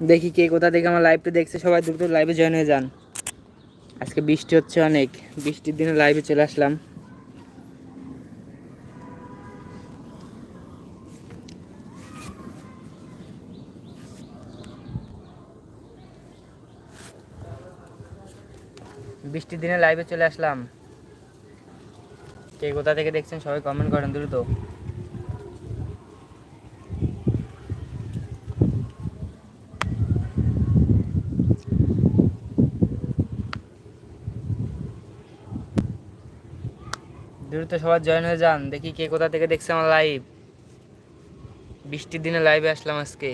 দেখি কে কোথা থেকে আমার লাইভটা দেখছে। সবাই দ্রুত লাইভে জয়েন হয়ে যান। আজকে বৃষ্টি হচ্ছে অনেক। বৃষ্টির দিনে লাইভে চলে আসলাম। বৃষ্টির দিনে লাইভে চলে আসলাম। কে কোথা থেকে দেখছেন সবাই কমেন্ট করেন দ্রুত। দ্রুত সবার জয়েন হয়ে যান। দেখি কে কোথা থেকে দেখছে আমার লাইভ বৃষ্টির দিনে লাইভে আসলাম আজকে।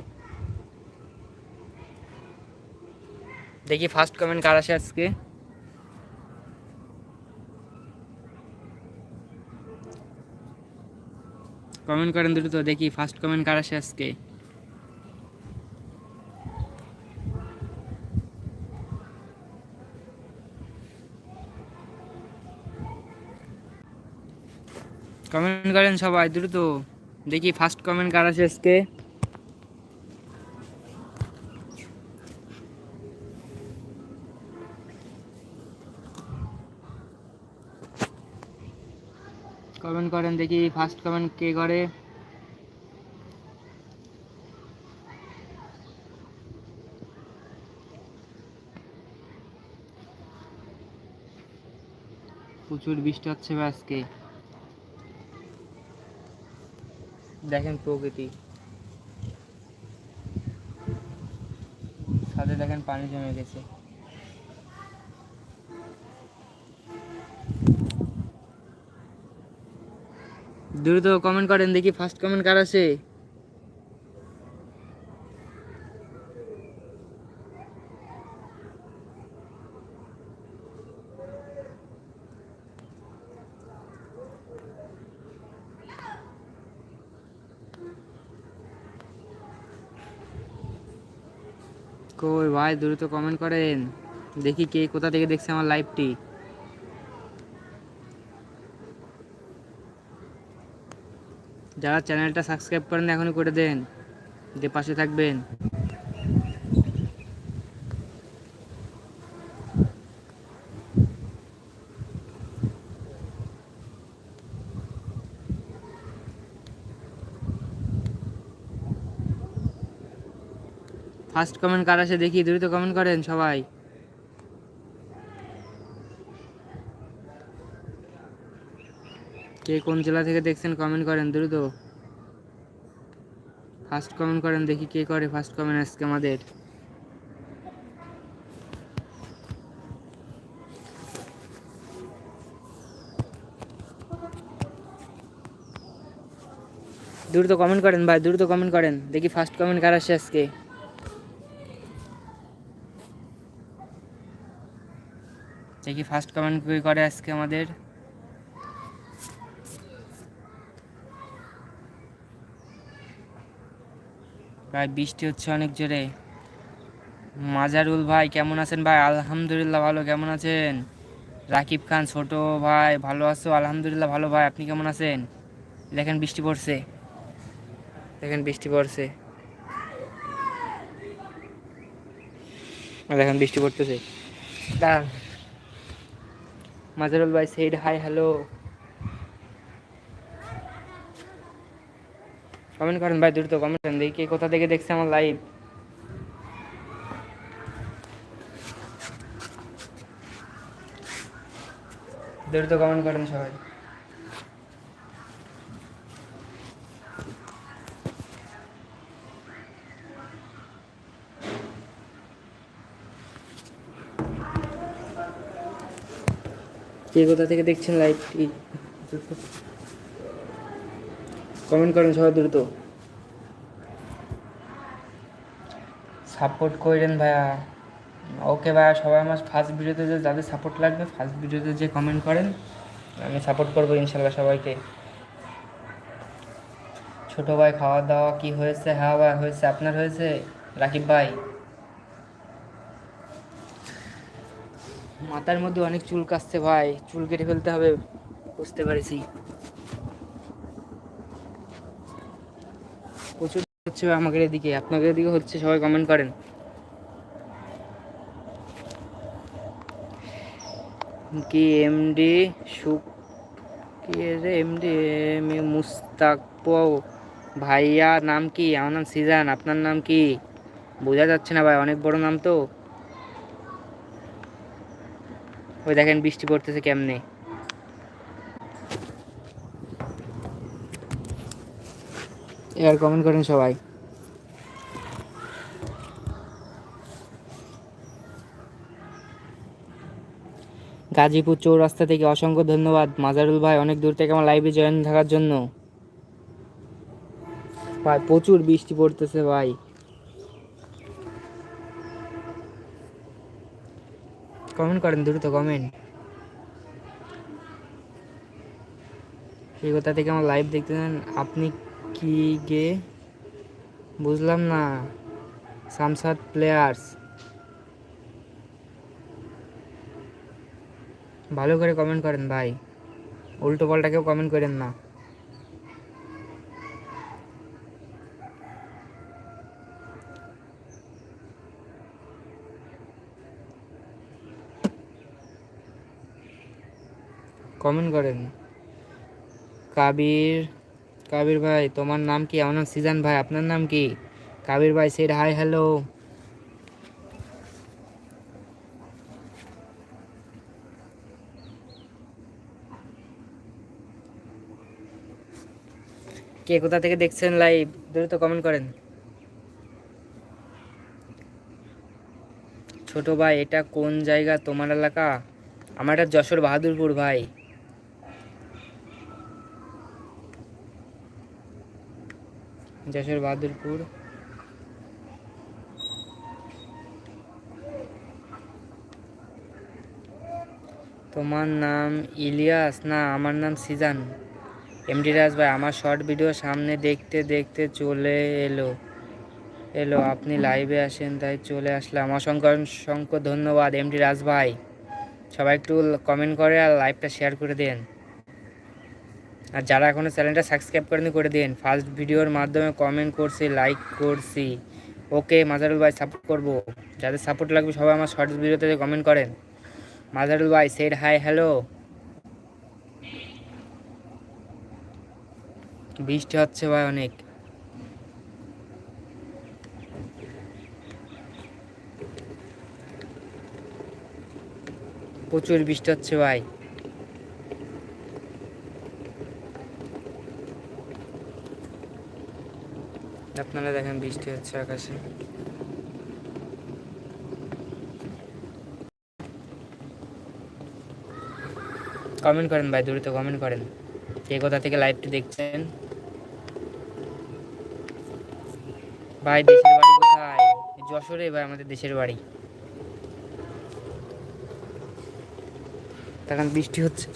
দেখি ফার্স্ট কমেন্ট কার আসে আজকে। কমেন্ট করেন দ্রুত দেখি ফার্স্ট কমেন্ট কার আসে আজকে। কমেন্ট করেন সবাই, দ্রুত। দেখি ফার্স্ট কমেন্ট কার আছে আজকে। কমেন্ট করেন, দেখি ফার্স্ট কমেন্ট কে করে। প্রচুর বৃষ্টি হচ্ছে আজকে। দেখেন প্রকৃতি। সাথে দেখেন পানি জমে গেছে। দ্রুত কমেন্ট করেন দেখি ফার্স্ট কমেন্ট কার আছে? ভাই দ্রুত কমেন্ট করেন। দেখি কে কোথা থেকে দেখছে আমার লাইভটি যারা চ্যানেলটা সাবস্ক্রাইব করেন এখনই করে দেন। যে পাশে থাকবেন। ফার্স্ট কমেন্ট কার আসে দেখি, দ্রুত কমেন্ট করেন সবাই। কে কোন জেলা থেকে দেখছেন কমেন্ট করেন দ্রুত। ফার্স্ট কমেন্ট করেন, দেখি কে করে ফার্স্ট কমেন্ট আজকে আমাদের। দ্রুত কমেন্ট করেন ভাই, দ্রুত কমেন্ট করেন। দেখি ফার্স্ট কমেন্ট কার আসে আজকে। দেখি ফার্স্ট কমেন্ট কে করে আজকে আমাদের? ভাই, বৃষ্টি হচ্ছে অনেক জোরে। মাজারুল ভাই, কেমন আছেন ভাই? আলহামদুলিল্লাহ ভালো, কেমন আছেন? রাকিব খান, ছোট ভাই, ভালো আছো? আলহামদুলিল্লাহ ভালো ভাই, আপনি কেমন আছেন? দেখেন বৃষ্টি পড়ছে। দেখেন বৃষ্টি পড়ছে। দেখেন বৃষ্টি পড়তেছে। দাঁড়ান। মাজারুল ভাই সেইড হাই হ্যালো কমেন্ট করেন ভাই, দ্রুত কমেন্ট করেন। দেখি কোথা থেকে দেখছে আমার লাইভ দ্রুত কমেন্ট করেন সবাই। কে কোথা থেকে দেখছেন লাইভটি কমেন্ট করেন সবাই দ্রুত। সাপোর্ট করেন ভাইয়া। ওকে ভাইয়া, সবাই আমার ফার্স্ট ভিডিওতে যে যাদের সাপোর্ট লাগবে ফার্স্ট ভিডিওতে যে কমেন্ট করেন, আমি সাপোর্ট করব ইনশাল্লাহ সবাইকে। ছোট ভাই খাওয়া দাওয়া কি হয়েছে? হ্যাঁ ভাই হয়েছে। আপনার হয়েছে? রাকিব ভাই? মাথার মধ্যে অনেক চুল কাচ্ছে ভাই। চুল কেটে ফেলতে হবে, বুঝতে পারছি। প্রচুর হচ্ছে আমাদের এদিকে। আপনাদের এদিকে হচ্ছে, সবাই কমেন্ট করেন। কি এমডি সুখ কি রে এমডি মুস্তাক ভাইয়া, নাম কি? আমার নাম সিজান। আপনার নাম কি? বোঝা যাচ্ছে না ভাই, অনেক বড় নাম তো। ওই দেখেন বৃষ্টি পড়তেছে কেমনে। এবার কমেন্ট করেন সবাই। গাজীপুর চৌরাস্তা থেকে অসংখ্য ধন্যবাদ। মাজারুল ভাই, অনেক দূর থেকে আমার লাইভে জয়েন থাকার জন্য। ভাই, প্রচুর বৃষ্টি পড়তেছে ভাই। কমেন্ট করেন, দ্রুত কমেন্ট। এই কোথা থেকে আমার লাইভ দেখতেছেন আপনি কি গে? বুঝলাম না। সামসাদ প্লেয়ার্স ভালো করে কমেন্ট করেন ভাই। উল্টো পাল্টা কেউ কমেন্ট করেন না। কমেন্ট করেন। কাবির কাবির ভাই, তোমার নাম কি? আমার নাম সিজান ভাই, আপনার নাম কি? কাবির ভাই সেড হাই হ্যালো কে কোথা থেকে দেখছেন লাইভ দ্রুত কমেন্ট করেন। ছোট ভাই, এটা কোন জায়গা? তোমার এলাকা? আমার এটা যশোর বাহাদুরপুর ভাই। যশোর বাহাদুরপুর। তোমার নাম ইলিয়াস? না, আমার নাম সিজান। এমডি রাজ ভাই, আমার শর্ট ভিডিও সামনে দেখতে দেখতে চলে এলো। এলো, আপনি লাইভে আসেন, তাই চলে আসলাম। অসংখ্য অসংখ্য ধন্যবাদ এমডি রাজ ভাই। সবাই একটু কমেন্ট করে আর লাইভটা শেয়ার করে দেন। আর যারা এখনও চ্যানেলটা সাবস্ক্রাইব করেনি করে দিন। ফার্স্ট ভিডিওর মাধ্যমে কমেন্ট করছি লাইক করছি। ওকে মাজারুল ভাই সাপোর্ট করব। যাদের সাপোর্ট লাগবে, সবাই আমার শর্টস ভিডিওতে কমেন্ট করেন। মাজারুল ভাই সেড হাই হ্যালো বৃষ্টি হচ্ছে ভাই অনেক। প্রচুর বৃষ্টি হচ্ছে ভাই। আপনারা দেখেন বৃষ্টি হচ্ছে আকাশে। কমেন্ট করেন ভাই দ্রুত কমেন্ট করেন। কে কোথা থেকে লাইভটি দেখছেন? ভাই দেশের বাড়ি কোথায়? যশোরে ভাই আমাদের দেশের বাড়ি। তখন বৃষ্টি হচ্ছে।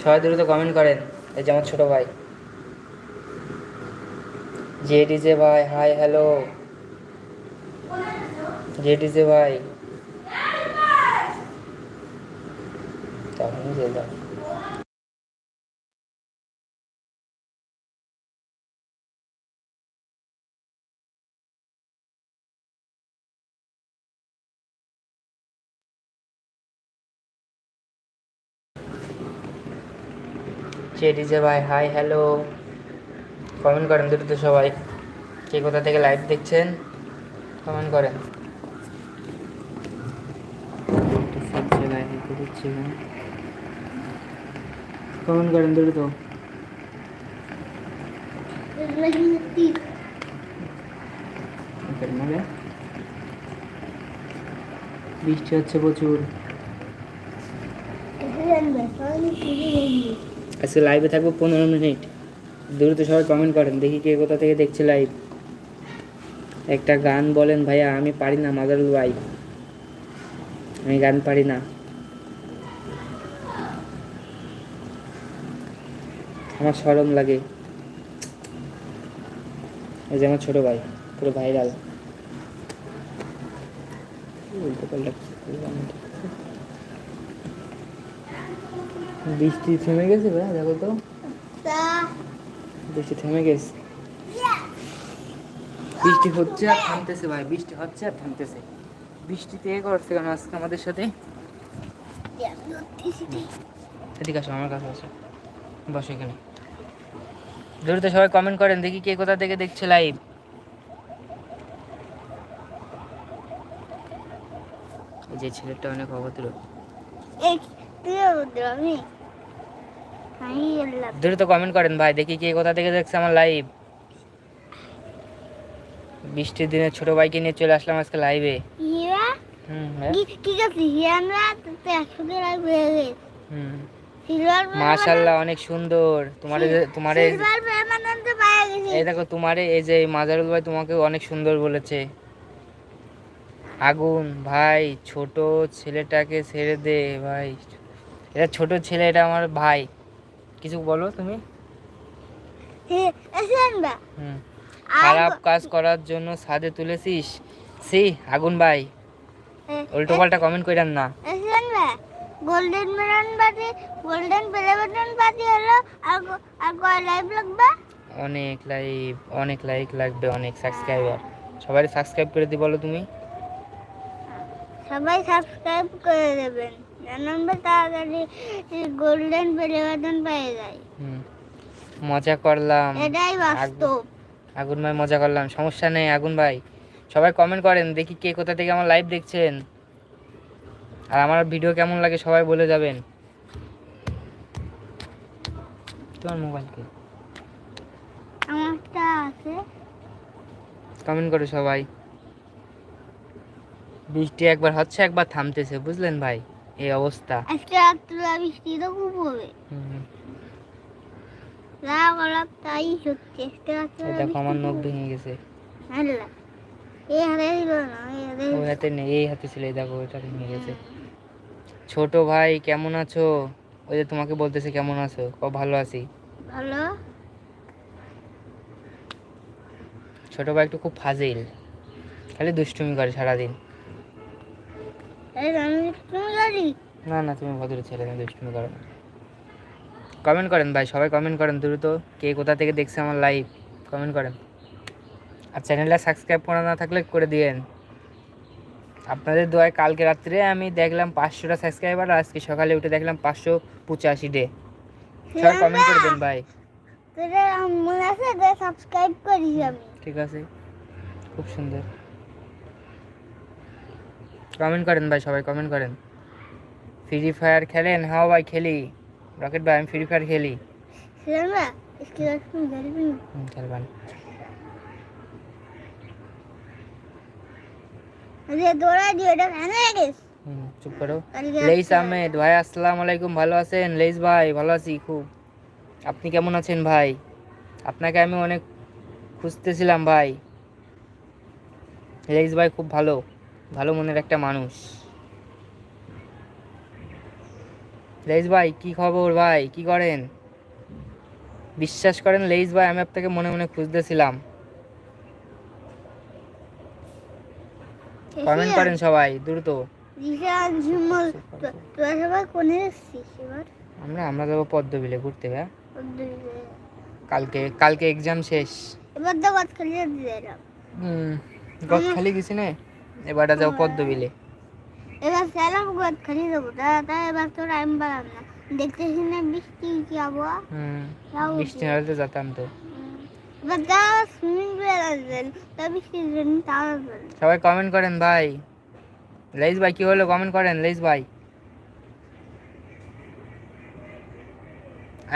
সবাই দ্রুত কমেন্ট করেন, এই যে আমার ছোটো ভাই। জে ডিজে ভাই হাই হ্যালো জে ডিজে ভাই। তখন দিয়ে দাও জেডিজে ভাই? হাই হ্যালো কমেন্ট করেন দ্রুত সবাই। কে কোথা থেকে লাইভ দেখছেন? কমেন্ট করেন। কমেন্ট করেন দ্রুত বৃষ্টি হচ্ছে প্রচুর। আজকে লাইভে থাকব পনেরো মিনিট। দ্রুত সবাই কমেন্ট করেন, দেখি কে কোথা থেকে দেখছে লাইভ একটা গান বলেন ভাইয়া, আমি পারি না, মাদারুল ভাই। আমি গান পারি না। আমার সরম লাগে। এই যে আমার ছোট ভাই, পুরো ভাইরাল উল্টো পাল্টা কি করলাম এটা? বৃষ্টি থেমে গেছে ভাই, দেখো তো। বৃষ্টি থেমে গেছে। বৃষ্টি হচ্ছে আর থামতেছে ভাই, বৃষ্টি হচ্ছে আর থামতেছে। বৃষ্টিতে এ করছে কেন আজকে আমাদের সাথে? ঠিক আছে আমার কাছে আসো। বসো এখানে। দ্রুত সবাই কমেন্ট করেন, দেখি কে কোথা থেকে দেখছে লাইভ যে ছেলেটা অনেক অভদ্র। দ্রুত কমেন্ট করেন ভাই দেখি কে কোথা থেকে দেখছে আমার লাইভ বৃষ্টির দিনে ছোট ভাইকে নিয়ে চলে আসলাম আজকে লাইভে হ্যাঁ? সিলভার মাশাল্লাহ অনেক সুন্দর। তোমার তোমার এই দেখো তোমারে এই যে মাজারুল ভাই তোমাকে অনেক সুন্দর বলেছে। আগুন ভাই ছোট ছেলেটাকে ছেড়ে দে ভাই। এটা ছোট ছেলে এটা আমার ভাই। কিছু বলো তুমি? খারাপ কাজ করার জন্য ছাদে তুলেছিস? সি আগুন ভাই। উল্টো পাল্টা কমেন্ট কইরান না। গোল্ডেন মেরন পাতি গোল্ডেন প্লে বাটন পাতি হলো আর আর কয় লাইভ লাগবে? অনেক লাইক অনেক লাইক লাগবে অনেক সাবস্ক্রাইবার সবাই সাবস্ক্রাইব করে দি বলো তুমি। সবাই সাবস্ক্রাইব করে দেবেন। জানান তাড়াতাড়ি গোল্ডেন প্লে পেয়ে যায়। মজা করলাম। এটাই বাস্তব। আগুন ভাই মজা করলাম সমস্যা নেই আগুন ভাই। সবাই কমেন্ট করেন দেখি কে কোথা থেকে আমার লাইভ দেখছেন। আর আমার ভিডিও কেমন লাগে সবাই বলে যাবেন। তোমার মোবাইলকে আমারটা আছে। কমেন্ট করো সবাই। বৃষ্টি একবার হচ্ছে একবার থামতেছে বুঝলেন ভাই? এই অবস্থা। আজকে রাত্রে বৃষ্টি তো খুব হবে। তাই আজকে রাত্রে এই দেখো আমার নখ ভেঙে গেছে। আল্লাহ এই হাতে দিল না ওই হাতে নেই এই হাতে ছিল এই দেখো এটা ভেঙে গেছে। ছোট ভাই কেমন আছো? ওই যে তোমাকে বলতেছে কেমন আছো? ক ভালো আছি? ভালো। ছোট ভাই একটু খুব ফাজিল। খালি দুষ্টুমি করে সারাদিন। আমি না না তুমি ভদ্র ছেলে তুমি দুষ্টুমি করো না। কমেন্ট করেন ভাই সবাই কমেন্ট করেন দ্রুত কে কোথা থেকে দেখছে আমার লাইভ কমেন্ট করেন। আর চ্যানেলটা সাবস্ক্রাইব করা না থাকলে করে দিয়েন। আপনাদের দোয়ায় কালকে রাত্রে আমি দেখলাম পাঁচশোটা সাবস্ক্রাইবার আর আজকে সকালে উঠে দেখলাম পাঁচশো পঁচাশি ডে সবাই কমেন্ট করে দেন ভাই। সাবস্ক্রাইব আমি। ঠিক আছে। খুব সুন্দর। কমেন্ট করেন ভাই সবাই কমেন্ট করেন। ফ্রি ফায়ার খেলেন? হ্যাঁ ভাই খেলি। রকেট ভাই আমি ফ্রি ফায়ার খেলি। খেলবেন চুপ করো। লেইস আহমেদ ভাই আসসালামু আলাইকুম ভালো আছেন? লেইস ভাই ভালো আছি খুব। আপনি কেমন আছেন ভাই? আপনাকে আমি অনেক খুঁজতেছিলাম ভাই। লেইস ভাই খুব ভালো। ভালো মনের একটা মানুষ। লেইস ভাই কি খবর ভাই? কি করেন? বিশ্বাস করেন লেইস ভাই আমি আপনাকে মনে মনে খুঁজতেছিলাম। কমেন্ট করেন সবাই দ্রুত। আমরা আমরা যাব পদ্মবিলে ঘুরতে ভাই কালকে কালকে এক্সাম শেষ। এবার তো বাদ খালি দিলাম হুম গত খালি গেছি না এবারটা যাও পদ্মবিলে। এবার স্যালাম খালি দেবো। তা এবার তো টাইম পেলাম না। দেখতেছি না বৃষ্টি কি আবহাওয়া? হুম বৃষ্টি হলে তো যেতাম তো। এবার যা সুইমিং পুলে আসবেন। তা বৃষ্টির জন্য সবাই কমেন্ট করেন ভাই। লেইস ভাই কি হলো? কমেন্ট করেন লেইস ভাই।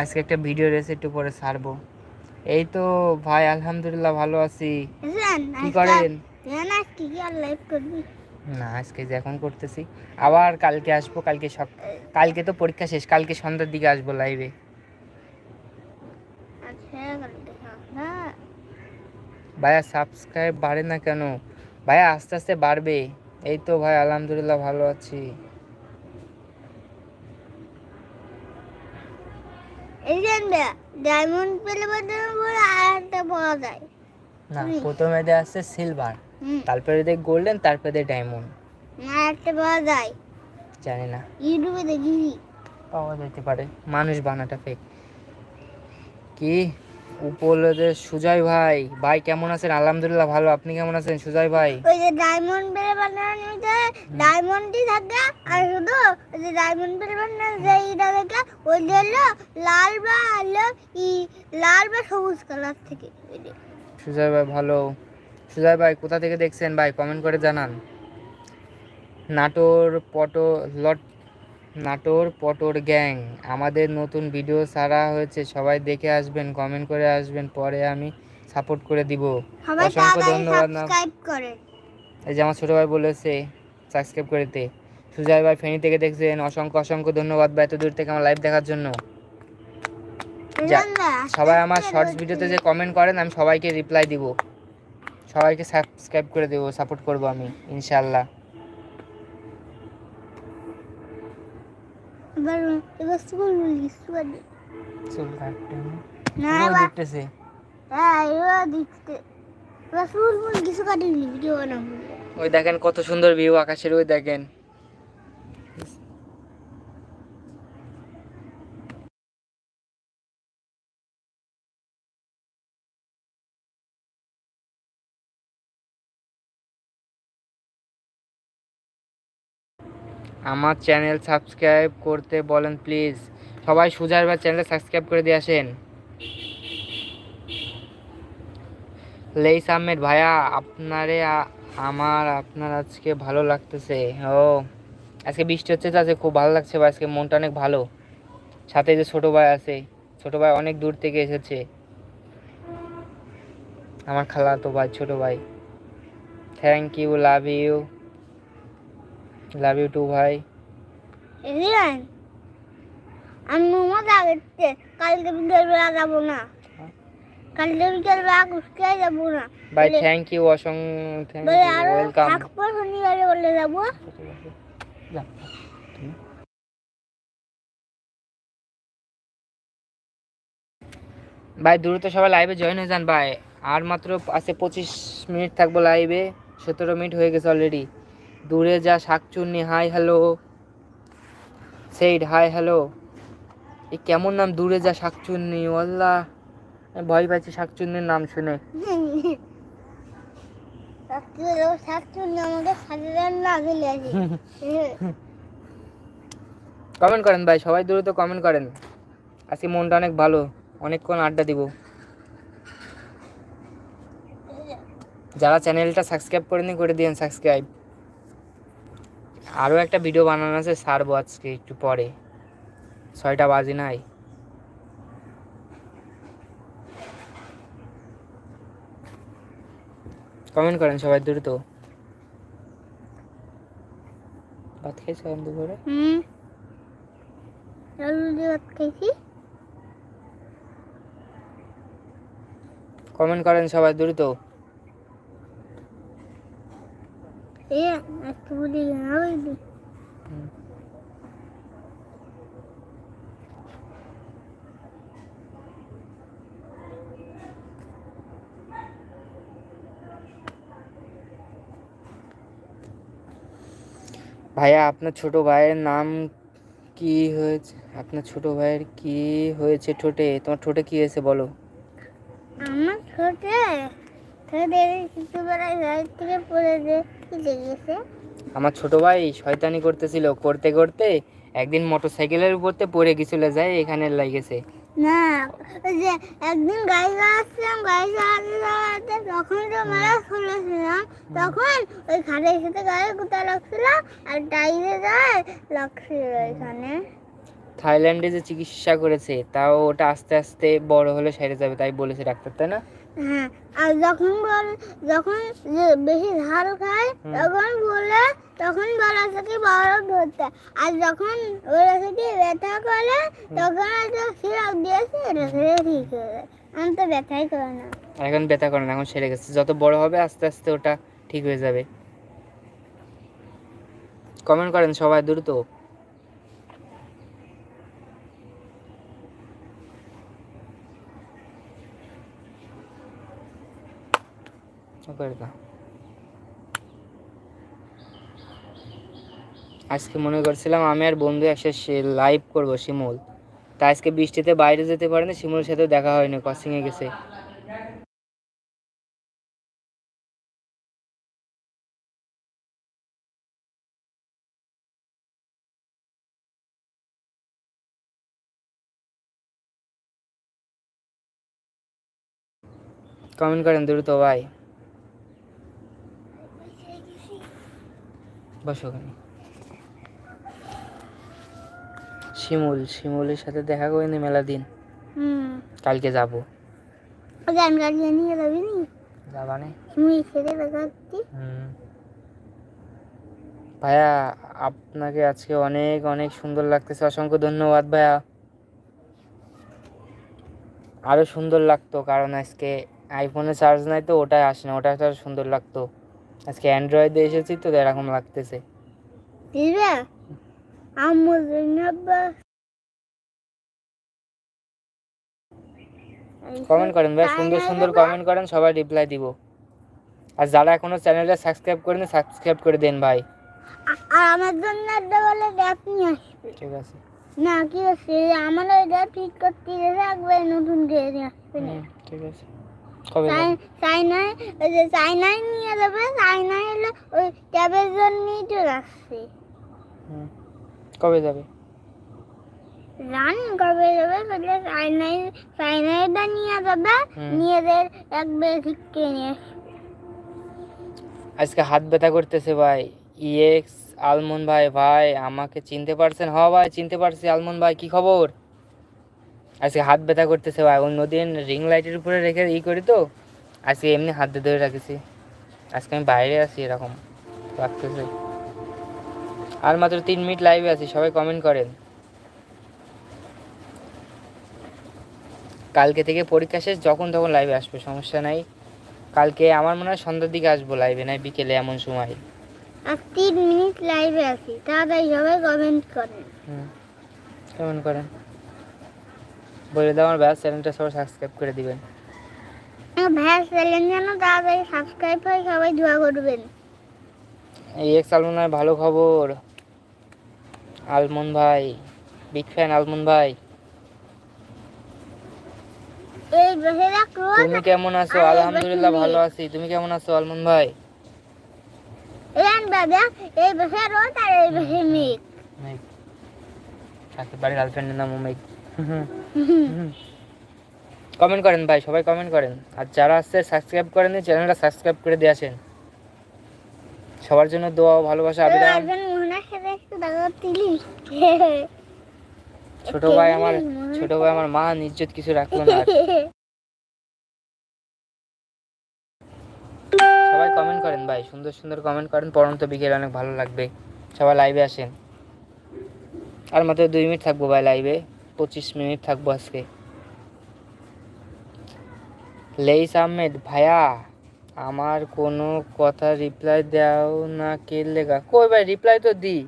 আজকে একটা ভিডিও রেসে একটু পরে ছাড়বো। এই তো ভাই আলহামদুলিল্লাহ ভালো আছি। কি করেন? জান আজকে কি আর লাইভ করবি? না আজকে যে এখন করতেছি। আবার কালকে আসব কালকে সব কালকে তো পরীক্ষা শেষ কালকে সন্ধ্যার দিকে আসব লাইভে আচ্ছা না ভাইয়া সাবস্ক্রাইব বাড়ে না কেন? ভাইয়া আস্তে আস্তে বাড়বে। এই তো ভাই আলহামদুলিল্লাহ ভালো আছি। এই ডায়মন্ড পেলে আর একটা পাওয়া যায়। না প্রথমে দেওয়া আছে সিলভার তারপরে দেয় গোল্ডেন তারপরে দেয় ডায়মন্ড আর একটা পাওয়া যায়। জানি না। ইউটিউবে দেখেছি পাওয়া যেতে পারে। মানুষ বানাটা ফেক কি? উপলব্ধে সুজয় ভাই। ভাই কেমন আছেন? আলহামদুলিল্লাহ ভালো। আপনি কেমন আছেন সুজয় ভাই? ওই যে ডায়মন্ড পেলে বাটন নিতে ডায়মন্ডই থাকে আর শুধু ওই যে ডায়মন্ড পেলে বাটন যেইটা থাকে ওই যে লাল বা হলো ই লাল বা সবুজ কালার থেকে। ওই যে। সুজয় ভাই ভালো। সুজয় ভাই কোথা থেকে দেখছেন ভাই? কমেন্ট করে জানান। নাটোর পটো লট নাটোর পটোর গ্যাং। আমাদের নতুন ভিডিও ছাড়া হয়েছে। সবাই দেখে আসবেন কমেন্ট করে আসবেন। পরে আমি সাপোর্ট করে দিব। অসংখ্য ধন্যবাদ। এই যে আমার ছোট ভাই বলেছে সাবস্ক্রাইব করে দিতে সুজয় ভাই ফেনী থেকে দেখছেন। অসংখ্য অসংখ্য ধন্যবাদ ভাই এত দূর থেকে আমার লাইভ দেখার জন্য? সবাই আমার শর্টস ভিডিওতে যে কমেন্ট করেন আমি সবাইকে রিপ্লাই দিব। সবাইকে সাবস্ক্রাইব করে দেবো সাপোর্ট করব আমি ইনশাল্লাহ হ্যাঁ ওই দেখেন কত সুন্দর ভিউ আকাশের ওই দেখেন। আমার চ্যানেল সাবস্ক্রাইব করতে বলেন প্লিজ সবাই সুজার বা চ্যানেল সাবস্ক্রাইব করে দিয়ে আসেন। লেইস আহমেদ ভাইয়া, আপনারে আমার, আপনার আজকে ভালো লাগতেছে। ও, আজকে বৃষ্টি হচ্ছে তো, আজকে খুব ভালো লাগছে ভাই, আজকে মনটা অনেক ভালো। সাথে যে ছোটো ভাই আছে, ছোটো ভাই অনেক দূর থেকে এসেছে। আমার খালা তো ভাই, ছোটো ভাই। Thank you love you love you too ভাই এলিয়ান আমি মজা করতে কালকে বিকেলবেলা যাব না। কালকে বিকেলবেলা কুচকায় যাব না। ভাই থ্যাংক ইউ অসং থ্যাংক ইউ আরও ওয়েলকাম থাকব শনিবারে বলে যাব। ভাই দ্রুত সবাই লাইভে জয়েন হয়ে যান ভাই আর মাত্র আছে পঁচিশ মিনিট থাকব লাইভে সতেরো মিনিট হয়ে গেছে অলরেডি দূরে যা শাকচুন্নি hi hello said hi hello এই কেমন নাম দূরে যা শাকচুন্নি আল্লাহ ভয় পাচ্ছি শাকচুন্নির নাম শুনে। কমেন্ট করেন ভাই সবাই দ্রুত কমেন্ট করেন। আজকে মনটা অনেক ভালো অনেকক্ষণ আড্ডা দিব। যারা চ্যানেলটা সাবস্ক্রাইব করেনি করে দিন সাবস্ক্রাইব আরও একটা ভিডিও বানানো আছে সারবো আজকে একটু পরে। ছয়টা বাজে নাই। কমেন্ট করেন সবাই দ্রুত। ভাত খেয়েছো এখন দুপুরে কমেন্ট করেন সবাই দ্রুত এ একটু বলি হবে ভাইয়া, আপনার ছোট ভাইয়ের নাম কি হয়েছে? আপনার ছোট ভাইয়ের কি হয়েছে ঠোঁটে? তোমার ঠোঁটে কি হয়েছে বলো? আমার ছোটে ছোটে ছোটবেলায় গাড়ি থেকে পড়ে লেগেছে? আমার ছোট ভাই শয়তানি করতেছিল করতে করতে একদিন মোটর সাইকেলের উপরতে পড়ে গেছিল যায় এখানে লাগেছে। না যে একদিন গাড়ি চালাচ্ছিলাম গাড়ি চালাতে চালাতে তখন তো মেলা খুলেছিলাম তখন ওই খাটের সাথে গাড়ি কোথা লাগছিল আর টাইরে যায় লাগছিল এখানে থাইল্যান্ডে যে চিকিৎসা করেছে তাও ওটা আস্তে আস্তে বড় হলে সেরে যাবে তাই বলেছে ডাক্তার তাই না? হ্যাঁ আর যখন বল যখন বেশি ঝাল খায় তখন বলে তখন বলা থেকে বড় ধরতে। আর যখন ওরা থেকে ব্যথা করে তখন একটা সিরাপ দিয়েছে এটা খেলে ঠিক হয়ে যায়। আমি তো ব্যথাই করে না। এখন ব্যথা করে না এখন সেরে গেছে। যত বড় হবে আস্তে আস্তে ওটা ঠিক হয়ে যাবে। কমেন্ট করেন সবাই দ্রুত। আজকে মনে করছিলাম আমি আর বন্ধু একসাথে লাইভ করব শিমুল। তা আজকে বৃষ্টিতে বাইরে যেতে পারিনি, শিমুলের সাথে দেখা হয়নি ক্রসিংয়ে গেছে। কমেন্ট করেন দ্রুত ভাই। বসো ওখানে শিমুল শিমুলের সাথে দেখা করিনি মেলা দিন। হুম। কালকে যাব। গান গাড়িয়ে নিয়ে যাবি নি? যাবা নে। ছেড়ে দেখাচ্ছি। হুম। ভাইয়া আপনাকে আজকে অনেক অনেক সুন্দর লাগতেছে। অসংখ্য ধন্যবাদ ভাইয়া। আরও সুন্দর লাগতো কারণ আজকে আইফোনে চার্জ নাই তো ওটাই আসে না। ওটা সুন্দর লাগতো। আজকে অ্যান্ড্রয়েডে এসেছি তো এরকম লাগতেছে। কমেন্ট করেন ভাই সুন্দর সুন্দর কমেন্ট করেন সবাই রিপ্লাই দিব। আর যারা এখনও চ্যানেলটা সাবস্ক্রাইব করেনি সাবস্ক্রাইব করে দেন ভাই। আর আমার জন্য একটা বলে ড্যাপ নিয়ে আসবে। ঠিক আছে। না কি হচ্ছে? আমার ওইটা ঠিক করতে রাখবে নতুন নিয়ে আসবে না? ঠিক আছে। চাইনায় ওই যে চাইনায় নিয়ে যাবে চাইনায় হলে ওই ট্যাবের জন্যই তো রাখছে কবে যাবে? জানি কবে যাবে তাহলে চাইনায় চাইনায়টা নিয়ে যাবে নিয়ে যে একবার ঠিক নিয়ে আজকে হাত ব্যথা করতেছে ভাই। ইএক্স আলমন ভাই ভাই আমাকে চিনতে পারছেন? হ ভাই চিনতে পারছি। আলমন ভাই কি খবর? আজকে হাত ব্যথা করতেছে ভাই। অন্যদিন রিং লাইটের উপরে রেখে ই করি তো আজকে এমনি হাত দিয়ে ধরে রাখেছি। আজকে আমি বাইরে আছি এরকম রাখতেছে আর মাত্র তিন মিনিট লাইভে আছি সবাই কমেন্ট করেন। কালকে থেকে পরীক্ষা শেষ যখন তখন লাইভে আসবে সমস্যা নাই। কালকে আমার মনে হয় সন্ধ্যার দিকে আসব লাইভে নাই বিকেলে এমন সময়। আর তিন মিনিট লাইভে আছি তাড়াতাড়ি সবাই কমেন্ট করেন। হুম কেমন করেন। বলে দাও আমার ব্যাস চ্যানেলটা সবাই সাবস্ক্রাইব করে দিবেন। ভাইয়ের চ্যানেল যেন তাড়াতাড়ি সাবস্ক্রাইব হয় সবাই দোয়া করবেন। এই এক্স আলমন ভালো খবর। আলমন ভাই বিগ ফ্যান আলমন ভাই। তুমি কেমন আছো? আলহামদুলিল্লাহ ভালো আছি। তুমি কেমন আছো আলমন ভাই? এই একেবারে গার্লফ্রেন্ডের নাম মেঘ। কমেন্ট করেন ভাই সবাই কমেন্ট করেন। আর যারা আসছে সাবস্ক্রাইব করেন চ্যানেলটা সাবস্ক্রাইব করে দিয়ে আসেন। সবার জন্য দোয়া ভালোবাসা ছোট ভাই আমার ছোট ভাই আমার মা ইজ্জত কিছু রাখল না। সবাই কমেন্ট করেন ভাই সুন্দর সুন্দর কমেন্ট করেন পড়ন্ত বিকেল অনেক ভালো লাগবে। সবাই লাইভে আসেন। আর মাত্র দুই মিনিট থাকব ভাই লাইভে পঁচিশ মিনিট থাকব আজকে। লেইস আহমেদ, ভাইয়া, আমার কোনো কথা রিপ্লাই দাও না কে লেগা? কই ভাই রিপ্লাই তো দিই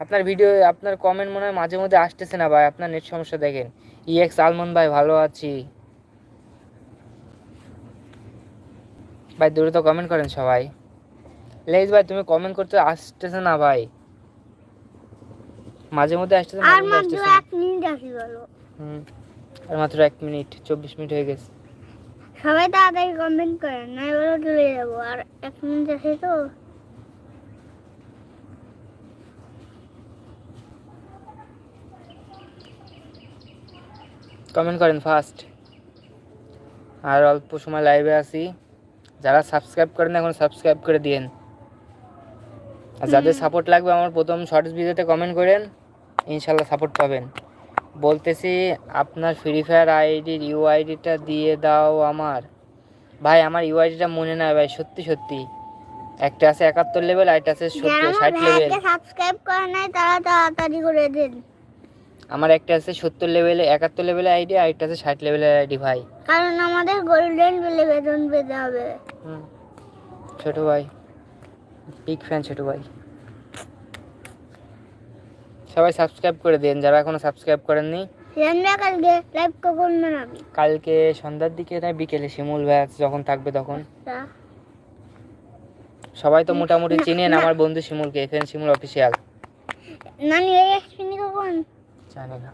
আপনার ভিডিও আপনার কমেন্ট মনে হয় মাঝে মধ্যে আসতেছে না ভাই, আপনার নেট সমস্যা দেখেন। ইএক্স আলমন ভাই, ভালো আছি। ভাই দূরে তো কমেন্ট করেন সবাই। লেজ ভাই, তুমি কমেন্ট করতে আসতেছে না ভাই। মাঝে মধ্যে আসতেছে আর মাত্র এক মিনিট আসি বলো। হুম আর মাত্র এক মিনিট চব্বিশ মিনিট হয়ে গেছে। সবাই তাড়াতাড়ি কমেন্ট করেন না এবারও চলে যাব আর এক মিনিট আছে তো? কমেন্ট করেন ফার্স্ট আর অল্প সময় লাইভে আসি যারা সাবস্ক্রাইব করেন এখন সাবস্ক্রাইব করে দিয়েন। আর যাদের সাপোর্ট লাগবে আমার প্রথম শর্টস ভিডিওতে কমেন্ট করেন। ইনশাল্লাহ সাপোর্ট পাবেন। বলতেছি আপনার ফ্রি ফায়ার আইডির ইউআইডিটা দিয়ে দাও আমার। ভাই আমার ইউআইডিটা মনে নাই ভাই সত্যি সত্যি। একটা আছে একাত্তর লেভেল আর একটা আছে সত্তর ষাট লেভেল সাবস্ক্রাইব করে নাই তারা তাড়াতাড়ি করে দিন। আমার একটা আছে সত্তর লেভেলে একাত্তর লেভেলের আইডি আর একটা আছে ষাট লেভেলের আইডি ভাই। কারণ আমাদের গোল্ডেন পেলে বেতন পেতে হবে। ছোট ভাই। বিগ ফ্যান ছোট ভাই। সবাই সাবস্ক্রাইব করে দেন যারা এখনও সাবস্ক্রাইব করেননি। কালকে লাইভ কখন বানাবি। কালকে সন্ধ্যার দিকে না বিকেলে শিমুল ভাই যখন থাকবে তখন। সবাই তো মোটামুটি চিনেন আমার বন্ধু শিমুলকে এফ এন শিমুল অফিসিয়াল নানি ওই আসবেনি কখন? জানি না।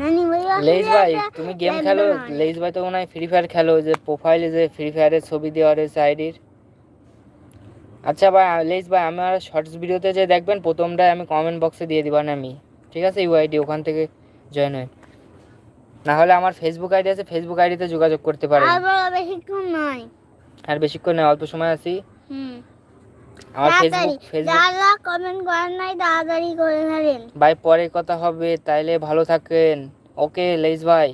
নানি ওই লেইস ভাই তুমি গেম খেলো? লেইস ভাই তো মনে হয় ফ্রি ফায়ার খেলো যে প্রোফাইলে যে ফ্রি ফায়ারের ছবি দেওয়া রয়েছে আইডির আচ্ছা ভাই লেইস ভাই আমার শর্টস ভিডিওতে যে দেখবেন প্রথমটাই আমি কমেন্ট বক্সে দিয়ে দিবান আমি। ঠিক আছে? ইউআইডি ওখান থেকে জয়েন হয়ে। না হলে আমার ফেসবুক আইডি আছে ফেসবুক আইডিতে যোগাযোগ করতে পারেন। আর বেশিক্ষণ নয়। আর বেশিক্ষণ নেই অল্প সময় আছি। হুম। আমার ফেসবুক ফেসবুক কমেন্ট করেন নাই তাড়াতাড়ি করে ফেলেন ভাই পরে কথা হবে তাইলে ভালো থাকেন। ওকে লেইস ভাই।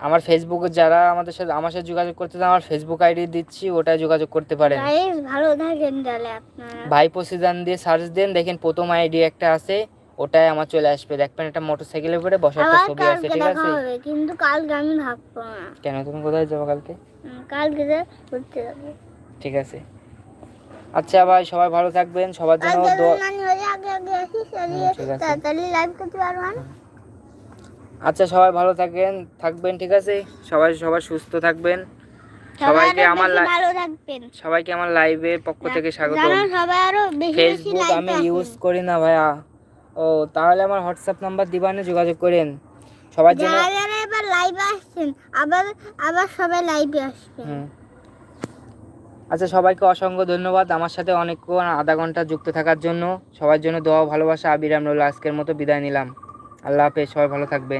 আমার ফেসবুকে যারা আমাদের সাথে আমার সাথে যোগাযোগ করতে চান আমার ফেসবুক আইডি দিচ্ছি ওটায় যোগাযোগ করতে পারেন। গাইস ভালো থাকেন তাহলে আপনারা। ভাই প্রসিদান দিয়ে সার্চ দেন দেখেন প্রথম আইডি একটা আছে ওটাই আমার চলে আসবে। দেখবেন একটা মোটরসাইকেলের উপরে বসার একটা ছবি আছে ঠিক আছে? কিন্তু কালকে আমি থাকব না। কেন তুমি কোথায় যাব কালকে? কালকে ঘুরতে যাব। ঠিক আছে। আচ্ছা ভাই সবাই ভালো থাকবেন সবার জন্য দোয়া- আগে আগে আসি চালিয়ে ঠিক আছে। তাড়াতাড়ি লাইভ করতে পারবেন আচ্ছা সবাই ভালো থাকেন থাকবেন ঠিক আছে? সবাই সবাই সুস্থ থাকবেন। সবাইকে আমার সবাইকে আমার লাইভের পক্ষ থেকে স্বাগত জানো সবাই আরও বেশি বেশি ফেসবুক লাইভ আমি ইউজ করি না ভাইয়া। ও তাহলে আমার হোয়াটসঅ্যাপ নাম্বার দিবানে যোগাযোগ করেন। সবার জন্য এবার লাইভে আসছেন আবার আবার সবাই লাইভে আসবেন। আচ্ছা সবাইকে অসংখ্য ধন্যবাদ আমার সাথে অনেকক্ষণ আধা ঘণ্টা যুক্ত থাকার জন্য। সবার জন্য দোয়া ভালোবাসা আবিরাম রইল আজকের মতো বিদায় নিলাম। আল্লাহ হাফেজ সবাই ভালো থাকবেন।